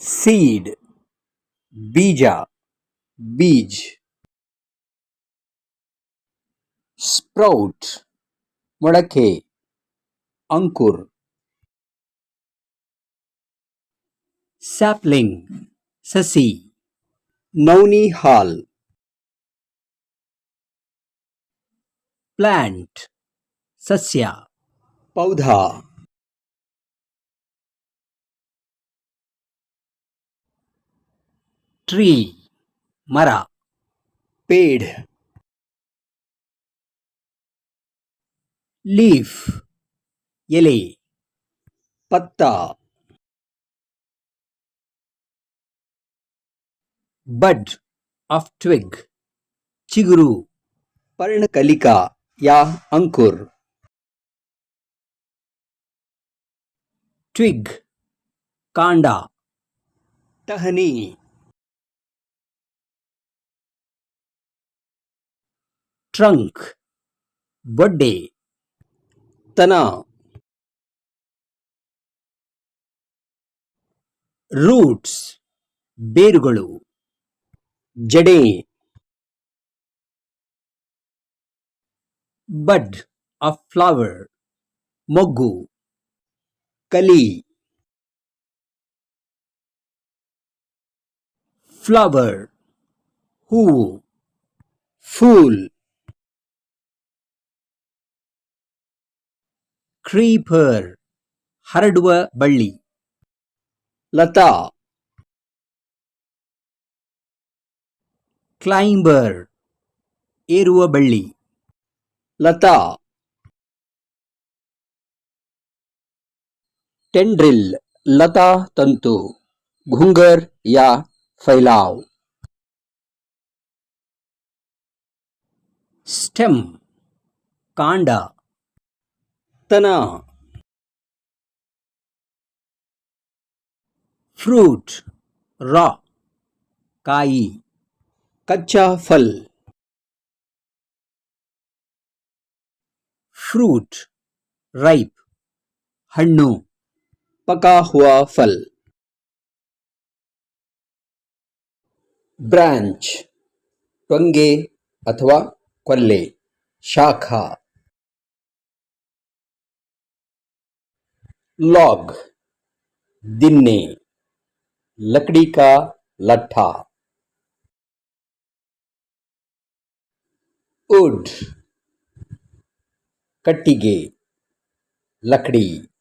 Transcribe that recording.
Seed बीजा बीज sprout मड़के अंकुर सैपलिंग ससी नौनी हाल प्लांट सस्या पौधा ट्री मरा। पेड़। लीफ एले पत्ता। बड ऑफ़ ट्विग चिगरू। पर्णकलिका या अंकुर। ट्विग कांडा। टहनी। ಟ್ರಂಕ್ ಬಡ್ಡೆ ತನ ರೂಟ್ಸ್ ಬೇರುಗಳು ಜಡೆ ಬಡ್ ಆಫ್ ಫ್ಲವರ್ ಮೊಗ್ಗು ಕಲಿ ಫ್ಲವರ್ ಹೂವು ಫೂಲ್ ಕ್ರೀಪರ್ ಹರಡುವ ಬಳ್ಳಿ ಲತಾ ಕ್ಲೈಂಬರ್ ಏರುವ ಬಳ್ಳಿ ಲತಾ टेंड्रिल लता तंतु घुंगर या फैलाव स्टेम कांड तना फ्रूट रॉ काई कच्चा फल फ्रूट राइप हण्णु पका हुआ फल ब्रांच टंगे अथवा कल्ले शाखा लॉग दिन्ने लकड़ी का लट्ठा। उड कट्टिगे लकड़ी।